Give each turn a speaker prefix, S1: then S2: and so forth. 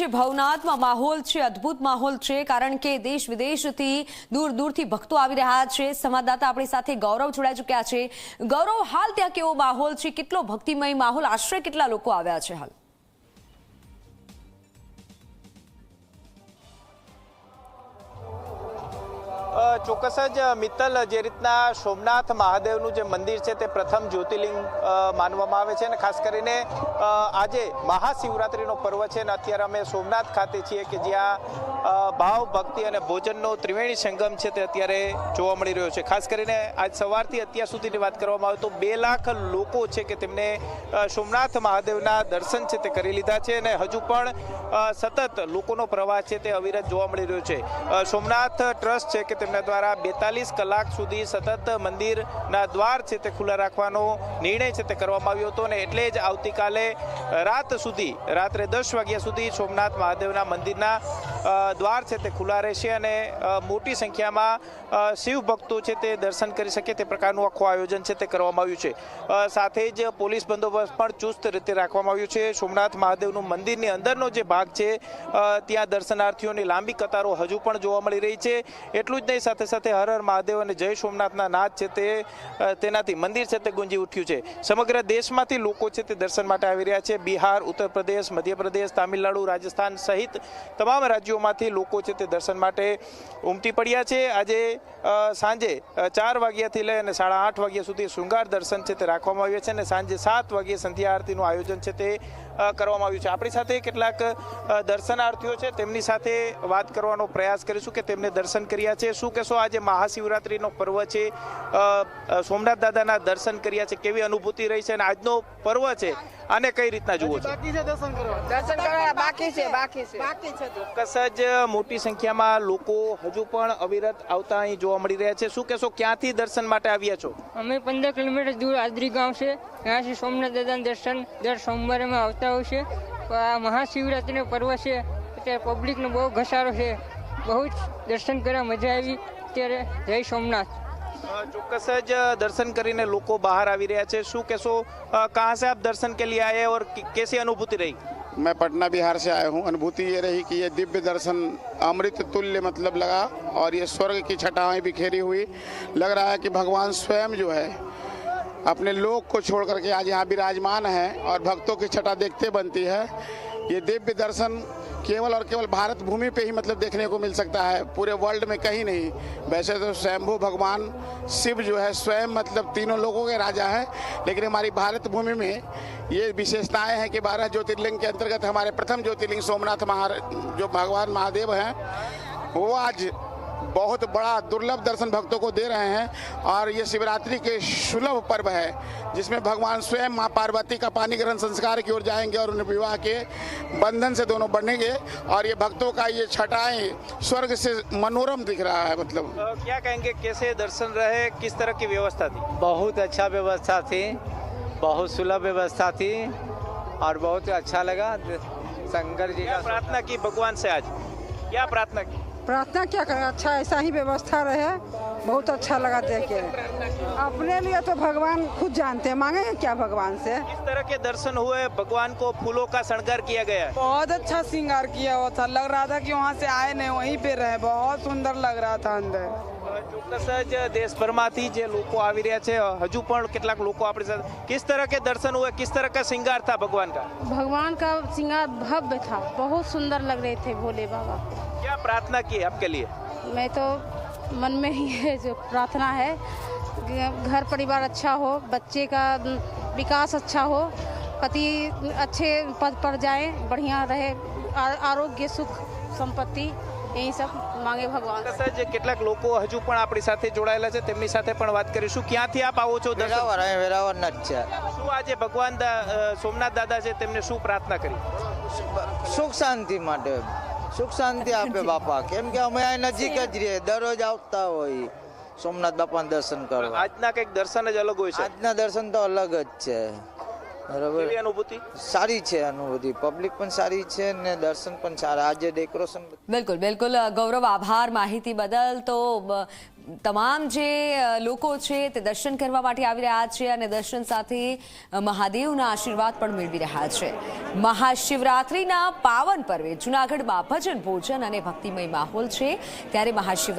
S1: જે ભવનાથમાં માહોલ છે, અદ્ભુત માહોલ છે, કારણ કે દેશ વિદેશથી દૂર દૂરથી ભક્તો આવી રહ્યા છે. સંવાદદાતા આપણી સાથે ગૌરવ જોડાઈ ચૂક્યા છે. ગૌરવ, હાલ ત્યાં કેવો માહોલ છે? કેટલો ભક્તિમય માહોલ? આશરે કેટલા લોકો આવ્યા છે હાલ?
S2: ચોક્કસ જ મિત્તલ, જે રીતના સોમનાથ મહાદેવનું જે મંદિર છે તે પ્રથમ જ્યોતિર્લિંગ માનવામાં આવે છે અને ખાસ કરીને આજે મહાશિવરાત્રિનો પર્વ છે અને અત્યારે અમે સોમનાથ ખાતે છીએ કે જ્યાં ભાવ, ભક્તિ અને ભોજનનો ત્રિવેણી સંગમ છે તે અત્યારે જોવા મળી રહ્યો છે. ખાસ કરીને આજ સવારથી અત્યાર સુધીની વાત કરવામાં આવે તો બે લાખ લોકો છે કે તેમને સોમનાથ મહાદેવના દર્શન છે તે કરી લીધા છે અને હજુ પણ સતત લોકોનો પ્રવાહ છે તે અવિરત જોવા મળી રહ્યો છે. સોમનાથ ટ્રસ્ટ છે કે તેમના દ્વારા બેતાલીસ કલાક સુધી સતત મંદિરના દ્વાર છે તે ખુલ્લા રાખવાનો નિર્ણય છે તે કરવામાં આવ્યો હતો અને એટલે જ આવતીકાલે રાત સુધી, રાત્રે દસ વાગ્યા સુધી સોમનાથ મહાદેવના મંદિરના દ્વાર છે તે ખુલ્લા રહેશે અને મોટી સંખ્યામાં શિવ ભક્તો છે તે દર્શન કરી શકે તે પ્રકારનું આખું આયોજન છે તે કરવામાં આવ્યું છે. સાથે જ પોલીસ બંદોબસ્ત પણ ચુસ્ત રીતે રાખવામાં આવ્યું છે. સોમનાથ મહાદેવનું મંદિરની અંદરનો જે ભાગ છે ત્યાં દર્શનાર્થીઓની લાંબી કતારો હજુ પણ જોવા મળી રહી છે. એટલું જ નહીં સાથે સાથે હર હર મહાદેવ અને જય સોમનાથના નાદ છે તે તેનાથી મંદિર છે તે ગુંજી ઉઠ્યું છે. સમગ્ર દેશમાંથી લોકો છે તે દર્શન માટે આવી રહ્યા છે. બિહાર ઉત્તર પ્રદેશ મધ્યપ્રદેશ, તામિલનાડુ, રાજસ્થાન સહિત તમામ રાજ્યોમાંથી લોકો છે તે દર્શન માટે ઉમટી પડ્યા છે. આજે સાંજે ચાર વાગ્યાથી લઈ અને સાડા આઠ વાગ્યા સુધી શૃંગાર દર્શન છે તે રાખવામાં આવ્યા છે અને સાંજે સાત વાગ્યે સંધ્યા આરતીનું આયોજન છે તે કરવામાં આવ્યું છે. આપણી સાથે કેટલાક દર્શનાર્થીઓ છે. તેમની સાથે વાત કરવાનો પ્રયાસ કરીશું કે તેમને દર્શન કર્યા છે. શું કહેશો આજે મહાશિવરાત્રિનો પર્વ છે સોમનાથ દાદાના દર્શન કર્યા છે, કેવી અનુભૂતિ રહી છે અને આજનો પર્વ છે? આને કઈ રીતના જુઓ છો?
S3: દર્શન કરવા. બાકી છે બાકી છે. બાકી છે
S2: ચોક્કસ જ મોટી સંખ્યામાં લોકો હજુ પણ અવિરત આવતા અહીં જોવા મળી રહ્યા છે. શું કહેશો ક્યાંથી દર્શન માટે આવ્યા છો?
S4: અમે પંદર કિલોમીટર દૂર આદરી ગામ છે. ત્યાંથી સોમનાથ દાદાના દર્શન. દર સોમવારે અમે આવતા હોય છે. તો આ મહાશિવરાત્રિનો પર્વ છે. અત્યારે પબ્લિકનો બહુ ઘસારો છે. બહુ જ દર્શન કરવા મજા આવી. અત્યારે જય સોમનાથ.
S2: ચોક્કસ જ દર્શન કરીને લોકો બહાર આવી રહ્યા છે શું કહેશો અ, कहाँ से आप दर्शन के लिए आए और कि- कैसी अनुभूति रही
S5: मैं पटना बिहार से आया हूँ अनुभूति ये रही कि ये दिव्य दर्शन अमृत तुल्य मतलब लगा और ये स्वर्ग की छटाएं बिखेरी हुई लग रहा है कि भगवान स्वयं जो है अपने लोक को छोड़ करके आज यहाँ विराजमान है और भक्तों की छटा देखते बनती है ये दिव्य दर्शन केवल और केवल भारत भूमि पे ही मतलब देखने को मिल सकता है। पूरे वर्ल्ड में कहीं नहीं। वैसे तो स्वयंभू भगवान शिव जो है, स्वयं मतलब तीनों लोगों के राजा हैं। लेकिन हमारी भारत भूमि में ये विशेषताएँ हैं कि बारह ज्योतिर्लिंग के अंतर्गत हमारे प्रथम ज्योतिर्लिंग सोमनाथ महा जो भगवान महादेव हैं, वो आज बहुत बड़ा दुर्लभ दर्शन भक्तों को दे रहे हैं और ये शिवरात्रि के सुलभ पर्व है जिसमें भगवान स्वयं माँ पार्वती का पानी ग्रहण संस्कार की ओर जाएँगे और उन्हें विवाह के बंधन से दोनों बढ़ेंगे और ये भक्तों का ये छटाएँ स्वर्ग से मनोरम दिख रहा है मतलब।
S2: क्या कहेंगे कैसे दर्शन रहे किस तरह की व्यवस्था थी?
S6: बहुत अच्छा व्यवस्था थी बहुत सुलभ व्यवस्था थी और बहुत अच्छा लगा। शंकर जी का
S2: प्रार्थना की भगवान से आज? क्या प्रार्थना की?
S3: प्रार्थना क्या करें अच्छा ऐसा ही व्यवस्था रहे बहुत अच्छा लगा देख के। अपने लिए तो भगवान खुद जानते हैं मांगेंगे क्या भगवान से?
S2: इस तरह के दर्शन हुए? भगवान को फूलों का श्रृंगार किया गया
S7: बहुत अच्छा श्रृंगार किया हुआ था लग रहा था कि वहाँ से आए नहीं वहीं पे रहे बहुत सुंदर लग रहा था अंदर।
S2: ચોક્કસ જ દેશભરમાંથી જે લોકો આવી રહ્યા છે હજુ પણ કેટલાક લોકો આપણી સાથે किस तरह के दर्शन हुए किस तरह का श्रृंगार था भगवान का
S8: भगवान का श्रृंगार भव्य था बहुत सुंदर लग रहे थे भोले बाबा
S2: क्या प्रार्थना की आपके लिए
S8: मैं तो मन में ही है जो प्रार्थना है घर परिवार अच्छा हो बच्चे का विकास अच्छा हो पति अच्छे पद पर जाए बढ़िया रहे आ- आरोग्य सुख संपत्ति એ માંગે
S2: ભગવાન. જે કેટલાક લોકો હજુ પણ આપણી સાથે જોડાયેલા છે તેમની સાથે પણ વાત કરીશું. ક્યાંથી આપ આવો છો
S6: વેરાવર અહીં વેરાવરના જ છે.
S2: શું આજે ભગવાન સોમનાથ દાદા છે તેમને શું પ્રાર્થના કરી?
S6: સુખ શાંતિ માટે. સુખ શાંતિ આપે બાપા. કેમ કે અમે અહીં નજીક જ રહીએ. દરરોજ આવતા હોય. સોમનાથ બાપાના દર્શન કરો
S2: આજના કંઈક દર્શન જ અલગ હોય છે.
S6: આજના દર્શન તો અલગ જ છે. બરાબર.
S2: કેવી અનુભૂતિ?
S6: સારી છે અનુભૂતિ. પબ્લિક પણ સારી છે ને દર્શન પણ સારા. આજે ડેકોરેશન
S1: બિલકુલ બિલકુલ. ગૌરવ આભાર માહિતી બદલ. તો તમામ જે લોકો છે તે દર્શન કરવા માટે આવી રહ્યા છે અને દર્શન સાથે મહાદેવના આશીર્વાદ પણ મેળવી રહ્યા છે. મહાશિવરાત્રિના પાવન પર્વે જૂનાગઢમાં ભજન ભોજન અને ભક્તિમય માહોલ છે. ત્યારે મહાશિવરાત્રી